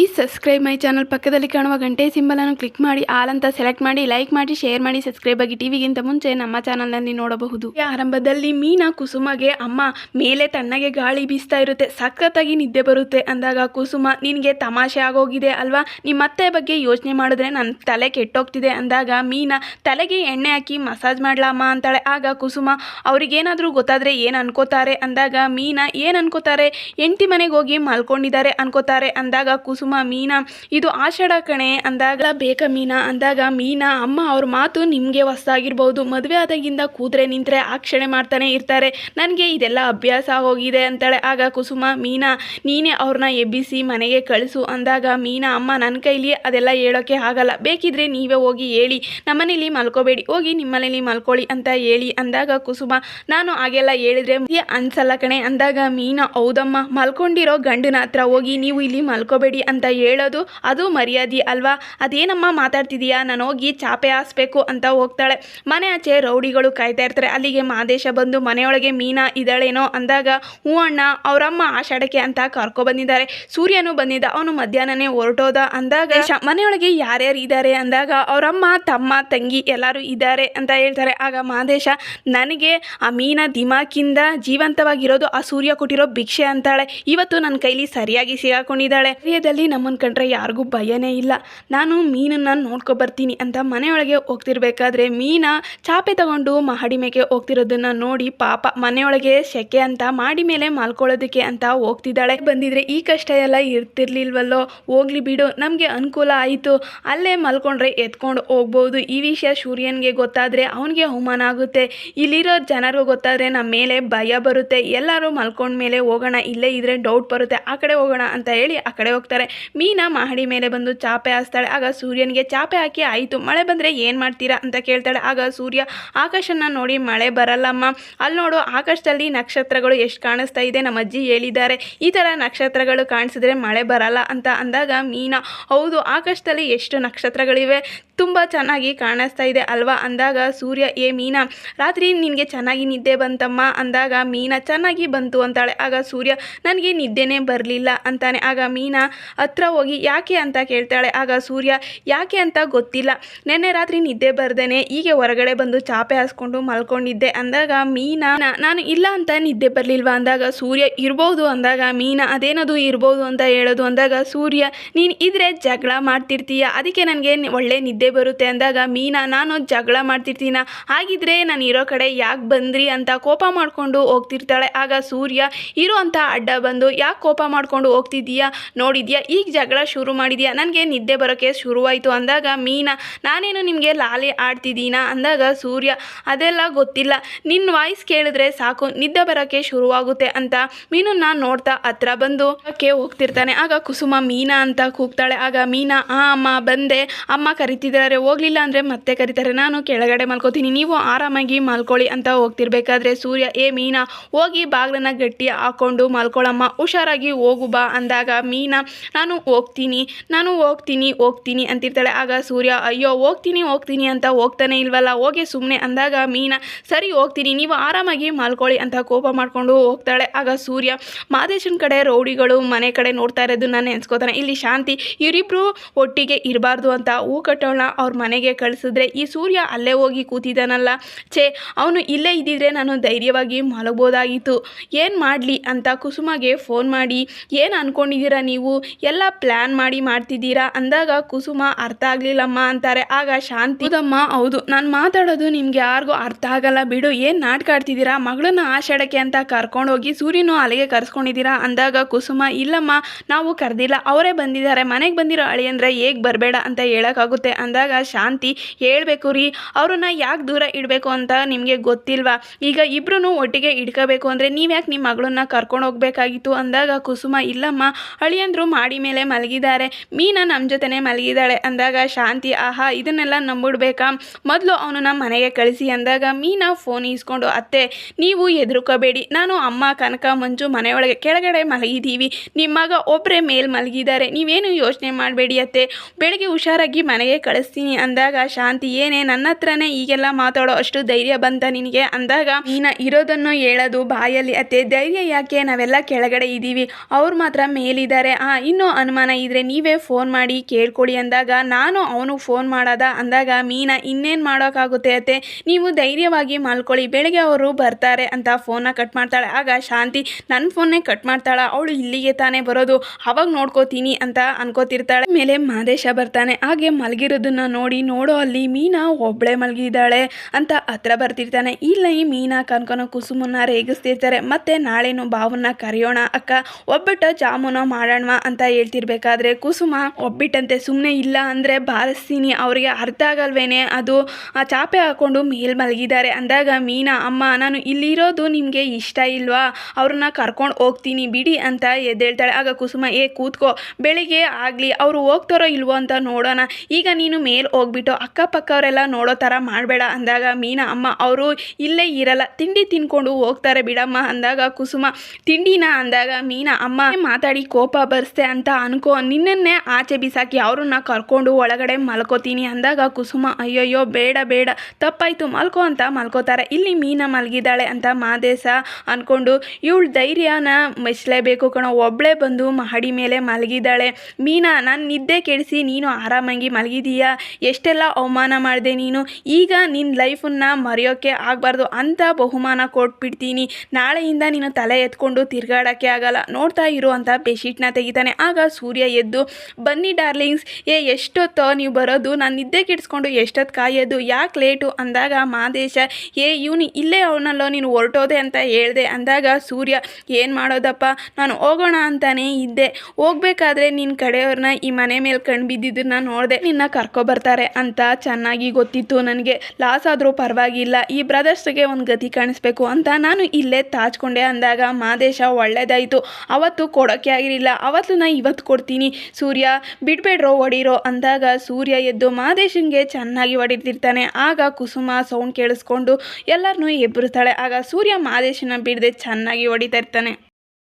ಈ subscribe my channel ಪಕ್ಕದಲ್ಲಿ ಕಾಣುವ ಗಂಟೆ ಸಿಂಬಲನ್ನು ಕ್ಲಿಕ್ ಮಾಡಿ ಆಲ್ ಅಂತ ಸೆಲೆಕ್ಟ್ ಮಾಡಿ, ಲೈಕ್ ಮಾಡಿ, ಶೇರ್ ಮಾಡಿ ಸಬ್ಸ್ಕ್ರೈಬ್ ಆಗಿ ಟಿವಿಗಿಂತ ಮುಂಚೆ ನಮ್ಮ ಚಾನಲ್ನಲ್ಲಿ ನೋಡಬಹುದು. ಆರಂಭದಲ್ಲಿ ಮೀನಾ ಕುಸುಮಗೆ ಅಮ್ಮ ಮೇಲೆ ತಣ್ಣಗೆ ಗಾಳಿ ಬೀಸ್ತಾ ಇರುತ್ತೆ, ಸಖತ್ತಾಗಿ ನಿದ್ದೆ ಬರುತ್ತೆ ಅಂದಾಗ ಕುಸುಮ, ನಿನಗೆ ತಮಾಷೆ ಆಗೋಗಿದೆ ಅಲ್ವಾ? ನಿಮ್ಮ ಅತ್ತೆ ಬಗ್ಗೆ ಯೋಚನೆ ಮಾಡಿದ್ರೆ ನನ್ನ ತಲೆ ಕೆಟ್ಟೋಗ್ತಿದೆ ಅಂದಾಗ ಮೀನಾ ತಲೆಗೆ ಎಣ್ಣೆ ಹಾಕಿ ಮಸಾಜ್ ಮಾಡ್ಲಮ್ಮ ಅಂತಾಳೆ. ಆಗ ಕುಸುಮ, ಅವ್ರಿಗೇನಾದರೂ ಗೊತ್ತಾದರೆ ಏನು ಅನ್ಕೋತಾರೆ? ಅಂದಾಗ ಮೀನಾ, ಏನು ಅನ್ಕೋತಾರೆ? ಎಂಟಿ ಮನೆಗೆ ಹೋಗಿ ಮಲ್ಕೊಂಡಿದ್ದಾರೆ ಅನ್ಕೋತಾರೆ ಅಂದಾಗ ಕುಸುಮ ಮೀನಾ. ಇದು ಆಷಾಢ ಕಣೆ ಅಂದಾಗ ಬೇಕ ಮೀನಾ ಅಂದಾಗ ಮೀನಾ, ಅಮ್ಮ ಅವ್ರ ಮಾತು ನಿಮಗೆ ಹೊಸ್ದಾಗಿರ್ಬೋದು. ಮದುವೆ ಆದಾಗಿಂದ ಕೂದ್ರೆ ನಿಂತರೆ ಆಕ್ಷಣೆ ಮಾಡ್ತಾನೆ ಇರ್ತಾರೆ. ನನಗೆ ಇದೆಲ್ಲ ಅಭ್ಯಾಸ ಹೋಗಿದೆ ಅಂತಾಳೆ. ಆಗ ಕುಸುಮ, ಮೀನಾ, ನೀನೇ ಅವ್ರನ್ನ ಎಬ್ಬಿಸಿ ಮನೆಗೆ ಕಳಿಸು ಅಂದಾಗ ಮೀನಾ, ಅಮ್ಮ ನನ್ನ ಕೈಲಿ ಅದೆಲ್ಲ ಹೇಳೋಕೆ ಆಗಲ್ಲ. ಬೇಕಿದ್ರೆ ನೀವೇ ಹೋಗಿ ಹೇಳಿ. ನಮ್ಮನೇಲಿ ಮಲ್ಕೋಬೇಡಿ. ಹೋಗಿ ನಿಮ್ಮನೇಲಿ ಮಲ್ಕೊಳ್ಳಿ ಅಂತ ಹೇಳಿ ಅಂದಾಗ ಕುಸುಮ, ನಾನು ಹಾಗೆಲ್ಲ ಹೇಳಿದ್ರೆ ಅನ್ಸಲ್ಲ ಕಣೆ ಅಂದಾಗ ಮೀನಾ, ಹೌದಮ್ಮ. ಮಲ್ಕೊಂಡಿರೋ ಗಂಡನ ಹತ್ರ ಹೋಗಿ ನೀವು ಇಲ್ಲಿ ಮಲ್ಕೋಬೇಡಿ. ಅಂತ ಹೇಳೋದು ಅದು ಮರ್ಯಾದೆ ಅಲ್ವಾ? ಅದೇನಮ್ಮ ಮಾತಾಡ್ತಿದೀಯಾ? ನಾನು ಹೋಗಿ ಚಾಪೆ ಹಾಸ್ಬೇಕು ಅಂತ ಹೋಗ್ತಾಳೆ. ಮನೆ ಆಚೆ ರೌಡಿಗಳು ಕಾಯ್ತಾ ಇರ್ತಾರೆ. ಅಲ್ಲಿಗೆ ಮಾದೇಶ ಬಂದು ಮನೆಯೊಳಗೆ ಮೀನಾ ಇದ್ದಾಳೇನೋ ಅಂದಾಗ ಹೂ ಅಣ್ಣ ಅವರಮ್ಮ ಆಷಾಢಕ್ಕೆ ಅಂತ ಕರ್ಕೊ ಬಂದಿದ್ದಾರೆ. ಸೂರ್ಯನು ಬಂದಿದ್ದ. ಅವನು ಮಧ್ಯಾಹ್ನನೇ ಹೊರಟೋದ ಅಂದಾಗ ಮನೆಯೊಳಗೆ ಯಾರ್ಯಾರು ಇದ್ದಾರೆ ಅಂದಾಗ ಅವರಮ್ಮ ತಮ್ಮ ತಂಗಿ ಎಲ್ಲರೂ ಇದ್ದಾರೆ ಅಂತ ಹೇಳ್ತಾರೆ. ಆಗ ಮಾದೇಶ ನನಗೆ ಆ ಮೀನ ದಿಮಾಕಿಂದ ಜೀವಂತವಾಗಿರೋದು ಆ ಸೂರ್ಯ ಕೊಟ್ಟಿರೋ ಭಿಕ್ಷೆ ಅಂತಾಳೆ. ಇವತ್ತು ನನ್ನ ಕೈಲಿ ಸರಿಯಾಗಿ ಸಿಗಾಕೊಂಡಿದ್ದಾಳೆ. ಹೃದಯದಲ್ಲಿ ನಮ್ಮನ್ನು ಕಂಡ್ರೆ ಯಾರಿಗೂ ಭಯನೇ ಇಲ್ಲ. ನಾನು ಮೀನನ್ನ ನೋಡ್ಕೊ ಬರ್ತೀನಿ ಅಂತ ಮನೆಯೊಳಗೆ ಹೋಗ್ತಿರ್ಬೇಕಾದ್ರೆ ಮೀನ ಚಾಪೆ ತಗೊಂಡು ಮಹಡಿ ಮೇಲೆ ಹೋಗ್ತಿರೋದನ್ನ ನೋಡಿ ಪಾಪ ಮನೆಯೊಳಗೆ ಸೆಕೆ ಅಂತ ಮಾಡಿ ಮೇಲೆ ಮಲ್ಕೊಳ್ಳೋದಕ್ಕೆ ಅಂತ ಹೋಗ್ತಿದ್ದಾಳೆ. ಬಂದಿದ್ರೆ ಈ ಕಷ್ಟ ಎಲ್ಲ ಇರ್ತಿರ್ಲಿಲ್ವಲ್ಲೋ? ಹೋಗ್ಲಿ ಬಿಡು, ನಮಗೆ ಅನುಕೂಲ ಆಯಿತು. ಅಲ್ಲೇ ಮಲ್ಕೊಂಡ್ರೆ ಎತ್ಕೊಂಡು ಹೋಗ್ಬೋದು. ಈ ವಿಷಯ ಸೂರ್ಯನಿಗೆ ಗೊತ್ತಾದರೆ ಅವನಿಗೆ ಅವಮಾನ ಆಗುತ್ತೆ. ಇಲ್ಲಿರೋ ಜನರಿಗೂ ಗೊತ್ತಾದರೆ ನಮ್ಮ ಮೇಲೆ ಭಯ ಬರುತ್ತೆ. ಎಲ್ಲರೂ ಮಲ್ಕೊಂಡ ಮೇಲೆ ಹೋಗೋಣ, ಇಲ್ಲೇ ಇದ್ರೆ ಡೌಟ್ ಬರುತ್ತೆ. ಆ ಕಡೆ ಹೋಗೋಣ ಅಂತ ಹೇಳಿ ಆ ಕಡೆ ಹೋಗ್ತಾರೆ. ಮೀನಾ ಮಹಡಿ ಮೇಲೆ ಬಂದು ಚಾಪೆ ಹಾಸ್ತಾಳೆ. ಆಗ ಸೂರ್ಯನಿಗೆ ಚಾಪೆ ಹಾಕಿ, ಆಯಿತು, ಮಳೆ ಬಂದರೆ ಏನು ಮಾಡ್ತೀರಾ? ಅಂತ ಕೇಳ್ತಾಳೆ. ಆಗ ಸೂರ್ಯ ಆಕಾಶನ ನೋಡಿ ಮಳೆ ಬರಲ್ಲಮ್ಮ. ಅಲ್ಲಿ ನೋಡು, ಆಕಾಶದಲ್ಲಿ ನಕ್ಷತ್ರಗಳು ಎಷ್ಟು ಕಾಣಿಸ್ತಾ ಇದೆ, ನಮ್ಮ ಅಜ್ಜಿ ಹೇಳಿದ್ದಾರೆ. ಈ ಥರ ನಕ್ಷತ್ರಗಳು ಕಾಣಿಸಿದ್ರೆ ಮಳೆ ಬರಲ್ಲ ಅಂತ ಅಂದಾಗ ಮೀನಾ, ಹೌದು, ಆಕಾಶದಲ್ಲಿ ಎಷ್ಟು ನಕ್ಷತ್ರಗಳಿವೆ? ತುಂಬ ಚೆನ್ನಾಗಿ ಕಾಣಿಸ್ತಾ ಇದೆ ಅಲ್ವಾ? ಅಂದಾಗ ಸೂರ್ಯ, ಏ ಮೀನಾ, ರಾತ್ರಿ ನಿನಗೆ ಚೆನ್ನಾಗಿ ನಿದ್ದೆ ಬಂತಮ್ಮ? ಅಂದಾಗ ಮೀನಾ, ಚೆನ್ನಾಗಿ ಬಂತು ಅಂತಾಳೆ. ಆಗ ಸೂರ್ಯ, ನನಗೆ ನಿದ್ದೆನೇ ಬರಲಿಲ್ಲ ಅಂತಾನೆ. ಆಗ ಮೀನಾ ಹತ್ರ ಹೋಗಿ ಯಾಕೆ ಅಂತ ಕೇಳ್ತಾಳೆ. ಆಗ ಸೂರ್ಯ, ಯಾಕೆ ಅಂತ ಗೊತ್ತಿಲ್ಲ. ನಿನ್ನೆ ರಾತ್ರಿ ನಿದ್ದೆ ಬರ್ದೇನೆ. ಹೀಗೆ ಹೊರಗಡೆ ಬಂದು ಚಾಪೆ ಹಾಸ್ಕೊಂಡು ಮಲ್ಕೊಂಡಿದ್ದೆ. ಅಂದಾಗ ಮೀನಾ, ನಾನು ಇಲ್ಲ ಅಂತ ನಿದ್ದೆ ಬರಲಿಲ್ವಾ? ಅಂದಾಗ ಸೂರ್ಯ, ಇರ್ಬೋದು. ಅಂದಾಗ ಮೀನಾ, ಅದೇನದು ಇರ್ಬೋದು ಅಂತ ಹೇಳೋದು? ಅಂದಾಗ ಸೂರ್ಯ, ನೀನು ಇದ್ರೆ ಜಗಳ ಮಾಡ್ತಿರ್ತೀಯ. ಅದಕ್ಕೆ ನನಗೆ ಒಳ್ಳೆ ನಿದ್ದೆ ಬರುತ್ತೆ. ಅಂದಾಗ ಮೀನಾ, ನಾನು ಜಗಳ ಮಾಡ್ತಿರ್ತೀನ? ಹಾಗಿದ್ರೆ ನಾನು ಇರೋ ಕಡೆ ಯಾಕೆ ಬಂದ್ರಿ ಅಂತ ಕೋಪ ಮಾಡಿಕೊಂಡು ಹೋಗ್ತಿರ್ತಾಳೆ. ಆಗ ಸೂರ್ಯ, ಇರೋ ಅಡ್ಡ ಬಂದು, ಯಾಕೆ ಕೋಪ ಮಾಡ್ಕೊಂಡು ಹೋಗ್ತಿದ್ದೀಯಾ? ನೋಡಿದ್ಯಾ? ಈಗ ಜಗಳ ಶುರು ಮಾಡಿದ್ಯಾ? ನನಗೆ ನಿದ್ದೆ ಬರೋಕ್ಕೆ ಶುರುವಾಯಿತು. ಅಂದಾಗ, ಮೀನಾ, ನಾನೇನು ನಿಮಗೆ ಲಾಲಿ ಆಡ್ತಿದ್ದೀನಾ? ಅಂದಾಗ, ಸೂರ್ಯ, ಅದೆಲ್ಲ ಗೊತ್ತಿಲ್ಲ. ನಿನ್ನ ವಾಯ್ಸ್ ಕೇಳಿದ್ರೆ ಸಾಕು. ನಿದ್ದೆ ಬರೋಕ್ಕೆ ಶುರುವಾಗುತ್ತೆ ಅಂತ ಮೀನನ್ನ ನೋಡ್ತಾ ಹತ್ರ ಬಂದು ಅಕ್ಕೆ ಹೋಗ್ತಿರ್ತಾನೆ. ಆಗ ಕುಸುಮ, ಮೀನಾ ಅಂತ ಕೂಗ್ತಾಳೆ. ಆಗ, ಮೀನಾ, ಆ, ಅಮ್ಮ, ಬಂದೆ. ಅಮ್ಮ ಕರಿತಿದ್ದಾರೆ. ಹೋಗ್ಲಿಲ್ಲ ಅಂದರೆ ಮತ್ತೆ ಕರಿತಾರೆ. ನಾನು ಕೆಳಗಡೆ ಮಲ್ಕೋತೀನಿ. ನೀವು ಆರಾಮಾಗಿ ಮಲ್ಕೊಳ್ಳಿ ಅಂತ ಹೋಗ್ತಿರ್ಬೇಕಾದ್ರೆ ಸೂರ್ಯ, ಏ, ಮೀನಾ, ಹೋಗಿ ಬಾಗ್ಲನ್ನ ಗಟ್ಟಿ ಹಾಕೊಂಡು ಮಲ್ಕೊಳ್ಳಮ್ಮ ಹುಷಾರಾಗಿ ಹೋಗು ಬಾ. ಅಂದಾಗ, ಮೀನಾ ನಾನು ಹೋಗ್ತೀನಿ ನಾನು ಹೋಗ್ತೀನಿ ಹೋಗ್ತೀನಿ ಅಂತಿರ್ತಾಳೆ. ಆಗ ಸೂರ್ಯ, ಅಯ್ಯೋ, ಹೋಗ್ತೀನಿ ಹೋಗ್ತೀನಿ ಅಂತ ಹೋಗ್ತಾನೆ ಇಲ್ವಲ್ಲ? ಹೋಗಿ ಸುಮ್ಮನೆ ಅಂದಾಗ ಮೀನಾ, ಸರಿ, ಹೋಗ್ತೀನಿ, ನೀವು ಆರಾಮಾಗಿ ಮಲ್ಕೊಳ್ಳಿ ಅಂತ ಕೋಪ ಮಾಡಿಕೊಂಡು ಹೋಗ್ತಾಳೆ. ಆಗ ಸೂರ್ಯ, ಮಾದೇಶನ ಕಡೆ ರೌಡಿಗಳು ಮನೆ ಕಡೆ ನೋಡ್ತಾ ನಾನು ನೆನೆಸ್ಕೋತಾನೆ ಇಲ್ಲಿ ಶಾಂತಿ, ಇವರಿಬ್ರು ಒಟ್ಟಿಗೆ ಇರಬಾರ್ದು ಅಂತ ಹೂ ಕಟ್ಟೋಣ ಅವ್ರ ಮನೆಗೆ ಕಳಿಸಿದ್ರೆ ಈ ಸೂರ್ಯ ಅಲ್ಲೇ ಹೋಗಿ ಕೂತಿದ್ದಾನಲ್ಲ ಛೇ, ಅವನು ಇಲ್ಲೇ ಇದ್ದಿದ್ರೆ ನಾನು ಧೈರ್ಯವಾಗಿ ಮಲಗ್ಬೋದಾಗಿತ್ತು. ಏನು ಮಾಡಲಿ? ಅಂತ ಕುಸುಮಗೆ ಫೋನ್ ಮಾಡಿ, ಏನು ಅಂದ್ಕೊಂಡಿದ್ದೀರಾ ನೀವು? ಎಲ್ಲ ಪ್ಲ್ಯಾನ್ ಮಾಡಿ ಮಾಡ್ತಿದ್ದೀರಾ? ಅಂದಾಗ ಕುಸುಮ, ಅರ್ಥ ಆಗಲಿಲ್ಲಮ್ಮ ಅಂತಾರೆ. ಆಗ ಶಾಂತಿ, ಹೌದಮ್ಮ, ಹೌದು. ನಾನು ಮಾತಾಡೋದು ನಿಮ್ಗೆ ಯಾರಿಗೂ ಅರ್ಥ ಆಗಲ್ಲ. ಬಿಡು, ಏನು ನಾಟಕ ಆಡ್ತಿದ್ದೀರಾ? ಮಗಳನ್ನ ಆಷಾಢಕ್ಕೆ ಅಂತ ಕರ್ಕೊಂಡೋಗಿ ಸೂರ್ಯನು ಅಲ್ಲಿಗೆ ಕರ್ಸ್ಕೊಂಡಿದ್ದೀರಾ? ಅಂದಾಗ ಕುಸುಮ, ಇಲ್ಲಮ್ಮ, ನಾವು ಕರೆದಿಲ್ಲ. ಅವರೇ ಬಂದಿದ್ದಾರೆ. ಮನೆಗೆ ಬಂದಿರೋ ಅಳಿ ಅಂದ್ರೆ ಹೇಗೆ ಬರಬೇಡ ಅಂತ ಹೇಳೋಕ್ಕಾಗುತ್ತೆ. ಅಂದಾಗ ಶಾಂತಿ, ಹೇಳ್ಬೇಕು ರೀ. ಅವ್ರನ್ನ ಯಾಕೆ ದೂರ ಇಡಬೇಕು ಅಂತ ನಿಮಗೆ ಗೊತ್ತಿಲ್ವಾ? ಈಗ ಇಬ್ರು ಒಟ್ಟಿಗೆ ಇಡ್ಕೋಬೇಕು ಅಂದರೆ ನೀವು ಯಾಕೆ ನಿಮ್ಮ ಮಗಳನ್ನ ಕರ್ಕೊಂಡು ಹೋಗ್ಬೇಕಾಗಿತ್ತು? ಅಂದಾಗ ಕುಸುಮ, ಇಲ್ಲಮ್ಮ, ಅಳಿಯಂದ್ರು ಮಾಡಿ ಮೇಲೆ ಮಲಗಿದ್ದಾರೆ. ಮೀನಾ ನಮ್ಮ ಜೊತೆನೇ ಮಲಗಿದ್ದಾಳೆ. ಅಂದಾಗ ಶಾಂತಿ, ಆಹಾ, ಇದನ್ನೆಲ್ಲ ನಂಬಿಡ್ಬೇಕಾ? ಮೊದಲು ಅವನು ನಮ್ಮ ಮನೆಗೆ ಕಳಿಸಿ ಅಂದಾಗ ಮೀನಾ ಫೋನ್ ಇಸ್ಕೊಂಡು ಅತ್ತೆ, ನೀವು ಎದುರುಕೋಬೇಡಿ ನಾನು ಅಮ್ಮ, ಕನಕ, ಮಂಜು ಮನೆಯೊಳಗೆ ಕೆಳಗಡೆ ಮಲಗಿದ್ದೀವಿ ನಿಮ್ಮ ಮಗ ಒಬ್ಬರೇ ಮೇಲ್ ಮಲಗಿದ್ದಾರೆ. ನೀವೇನು ಯೋಚನೆ ಮಾಡಬೇಡಿ ಅತ್ತೆ. ಬೆಳಗ್ಗೆ ಹುಷಾರಾಗಿ ಮನೆಗೆ ಕಳಿಸ್ತೀನಿ ಅಂದಾಗ ಶಾಂತಿ, ಏನೇ, ನನ್ನ ಹತ್ರನೇ ಈಗೆಲ್ಲ ಮಾತಾಡೋ ಅಷ್ಟು ಧೈರ್ಯ ಬಂತ ನಿನಗೆ? ಅಂದಾಗ ಮೀನಾ, ಇರೋದನ್ನು ಹೇಳೋದು ಬಾಯಲ್ಲಿ ಅತ್ತೆ. ಧೈರ್ಯ ಯಾಕೆ? ನಾವೆಲ್ಲ ಕೆಳಗಡೆ ಇದ್ದೀವಿ ಅವ್ರು ಮಾತ್ರ ಮೇಲಿದ್ದಾರೆ. ಆ ಇನ್ನು ಅನುಮಾನ ಇದ್ರೆ ನೀವೇ ಫೋನ್ ಮಾಡಿ ಕೇಳ್ಕೊಡಿ ಅಂದಾಗ ನಾನು ಅವನು ಫೋನ್ ಮಾಡದ ಅಂದಾಗ ಮೀನಾ ಇನ್ನೇನು ಮಾಡೋಕ್ಕಾಗುತ್ತೆ ಅತ್ತೆ? ನೀವು ಧೈರ್ಯವಾಗಿ ಮಲ್ಕೊಳ್ಳಿ, ಬೆಳಗ್ಗೆ ಅವರು ಬರ್ತಾರೆ ಅಂತ ಫೋನ್ನ ಕಟ್ ಮಾಡ್ತಾಳೆ. ಆಗ ಶಾಂತಿ ನನ್ನ ಫೋನ್ನೇ ಕಟ್ ಮಾಡ್ತಾಳ, ಅವಳು ಇಲ್ಲಿಗೆ ತಾನೇ ಬರೋದು, ಅವಾಗ ನೋಡ್ಕೋತೀನಿ ಅಂತ ಅನ್ಕೋತಿರ್ತಾಳೆ. ಮೇಲೆ ಮಾದೇಶ ಬರ್ತಾನೆ. ಹಾಗೆ ಮಲಗಿರೋದನ್ನ ನೋಡಿ, ನೋಡೋ ಅಲ್ಲಿ ಮೀನಾ ಒಬ್ಬಳೆ ಮಲಗಿದ್ದಾಳೆ ಅಂತ ಹತ್ರ ಬರ್ತಿರ್ತಾನೆ. ಇಲ್ಲ ಈ ಮೀನಾ ಕನ್ಕೊನ ಕುಸುಮನ್ನ ರೇಗಿಸ್ತಿರ್ತಾರೆ. ಮತ್ತೆ ನಾಳೆನು ಬಾವನ್ನ ಕರೆಯೋಣ ಅಕ್ಕ, ಒಬ್ಬಟ್ಟು ಜಾಮೂನ ಮಾಡೋಣ ಅಂತ ಹೇಳ್ತಿರ್ಬೇಕಾದ್ರೆ ಕುಸುಮ ಒಬ್ಬಿಟ್ಟಂತೆ ಸುಮ್ಮನೆ ಇಲ್ಲ ಅಂದರೆ ಬಾರಿಸ್ತೀನಿ ಅವರಿಗೆ ಅರ್ಥ ಆಗಲ್ವೇನೆ? ಅದು ಆ ಚಾಪೆ ಹಾಕೊಂಡು ಮೇಲ್ ಮಲಗಿದ್ದಾರೆ. ಅಂದಾಗ ಮೀನಾ, ಅಮ್ಮ, ನಾನು ಇಲ್ಲಿರೋದು ನಿಮಗೆ ಇಷ್ಟ ಇಲ್ವಾ? ಅವ್ರನ್ನ ಕರ್ಕೊಂಡು ಹೋಗ್ತೀನಿ ಬಿಡಿ ಅಂತ ಎದ್ದೇಳ್ತಾಳೆ. ಆಗ ಕುಸುಮ, ಏ, ಕೂತ್ಕೋ. ಬೆಳಿಗ್ಗೆ ಆಗಲಿ, ಅವರು ಹೋಗ್ತಾರೋ ಇಲ್ವೋ ಅಂತ ನೋಡೋಣ. ಈಗ ನೀನು ಮೇಲ್ ಹೋಗ್ಬಿಟ್ಟು ಅಕ್ಕಪಕ್ಕವರೆಲ್ಲ ನೋಡೋ ಥರ ಮಾಡಬೇಡ ಅಂದಾಗ ಮೀನಾ, ಅಮ್ಮ, ಅವರು ಇಲ್ಲೇ ಇರಲ್ಲ. ತಿಂಡಿ ತಿನ್ಕೊಂಡು ಹೋಗ್ತಾರೆ ಬಿಡಮ್ಮ ಅಂದಾಗ ಕುಸುಮ. ತಿಂಡಿನ ಅಂದಾಗ ಮೀನಾ, ಅಮ್ಮ, ಮಾತಾಡಿ ಕೋಪ ಬರ್ಸ್ತೆ ಅಂತ ಅನ್ಕೋ, ನಿನ್ನನ್ನೇ ಆಚೆ ಬಿಸಾಕಿ ಅವ್ರನ್ನ ಕರ್ಕೊಂಡು ಒಳಗಡೆ ಮಲ್ಕೋತೀನಿ ಅಂದಾಗ ಕುಸುಮ, ಅಯ್ಯಯ್ಯೋ, ಬೇಡ ಬೇಡ, ತಪ್ಪಾಯ್ತು, ಮಲ್ಕೋ ಅಂತ ಮಲ್ಕೋತಾರೆ. ಇಲ್ಲಿ ಮೀನ ಮಲಗಿದ್ದಾಳೆ ಅಂತ ಮಾದೇಶ ಅನ್ಕೊಂಡು, ಇವಳು ಧೈರ್ಯನ ಮೆಚ್ಚಲೇಬೇಕು ಕಣೋ, ಒಬ್ಳೆ ಬಂದು ಮಹಡಿ ಮೇಲೆ ಮಲಗಿದ್ದಾಳೆ. ಮೀನಾ, ನಾನು ನಿದ್ದೆ ಕೆಡಿಸಿ ನೀನು ಆರಾಮಾಗಿ ಮಲಗಿದೀಯಾ? ಎಷ್ಟೆಲ್ಲ ಅವಮಾನ ಮಾಡಿದೆ ನೀನು? ಈಗ ನಿನ್ನ ಲೈಫನ್ನ ಮರೆಯೋಕ್ಕೆ ಆಗಬಾರ್ದು ಅಂತ ಬಹುಮಾನ ಕೊಟ್ಬಿಡ್ತೀನಿ. ನಾಳೆಯಿಂದ ನೀನು ತಲೆ ಎತ್ಕೊಂಡು ತಿರ್ಗಾಡೋಕ್ಕೆ ಆಗಲ್ಲ. ನೋಡ್ತಾ ಇರು ಅಂತ ಬೆಡ್ಶೀಟ್ನ ತೆಗಿತಾನೆ. ಆಗ ಸೂರ್ಯ ಎದ್ದು, ಬನ್ನಿ ಡಾರ್ಲಿಂಗ್ಸ್, ಏ ಎಷ್ಟೊತ್ತೋ ನೀವು ಬರೋದು, ನಾನು ನಿದ್ದೆ ಕೆಡಿಸ್ಕೊಂಡು ಎಷ್ಟೊತ್ತು ಕಾಯೋದು, ಯಾಕೆ ಲೇಟು? ಅಂದಾಗ ಮಾದೇಶ ಏ ಇವನು ಇಲ್ಲೇ ಅವನಲ್ಲೋ ನೀನು ಹೊರಟೋದೆ ಅಂತ ಹೇಳಿದೆ. ಅಂದಾಗ ಸೂರ್ಯ, ಏನು ಮಾಡೋದಪ್ಪ? ನಾನು ಹೋಗೋಣ ಅಂತಾನೇ ಇದ್ದೆ. ಹೋಗ್ಬೇಕಾದ್ರೆ ನಿನ್ನ ಕಡೆಯವ್ರನ್ನ ಈ ಮನೆ ಮೇಲೆ ಕಣ್ಣು ಬಿದ್ದಿದ್ದನ್ನ ನೋಡಿದೆ. ನಿನ್ನ ಕರ್ಕೊಬರ್ತಾರೆ ಅಂತ ಚೆನ್ನಾಗಿ ಗೊತ್ತಿತ್ತು ನನಗೆ. ಲಾಸ್ ಆದರೂ ಪರವಾಗಿಲ್ಲ. ಈ ಬ್ರದರ್ಸ್ಗೆ ಒಂದು ಗತಿ ಕಾಣಿಸ್ಬೇಕು ಅಂತ ನಾನು ಇಲ್ಲೇ ತಾಚ್ಕೊಂಡೆ ಅಂದಾಗ ಮಾದೇಶ ಒಳ್ಳೇದಾಯಿತು. ಅವತ್ತು ಕೊಡೋಕೆ ಆಗಿರಲಿಲ್ಲ. ಅವತ್ತು ನಾ ಇವತ್ತು ಕೊಡ್ತೀನಿ. ಸೂರ್ಯ, ಬಿಡ್ಬೇಡ್ರೋ, ಹೊಡಿರೋ ಅಂದಾಗ ಸೂರ್ಯ ಎದ್ದು ಮಾದೇಶನ್ಗೆ ಚೆನ್ನಾಗಿ ಹೊಡಿತಿರ್ತಾನೆ. ಆಗ ಕುಸುಮ ಸೌಂಡ್ ಕೇಳಿಸ್ಕೊಂಡು ಎಲ್ಲರನ್ನೂ ಎಬ್ಬರಿಸ್ತಾಳೆ ಆಗ ಸೂರ್ಯ ಮಾದೇಶನ ಬಿಡದೆ ಚೆನ್ನಾಗಿ ಹೊಡಿತಾ ಇರ್ತಾನೆ.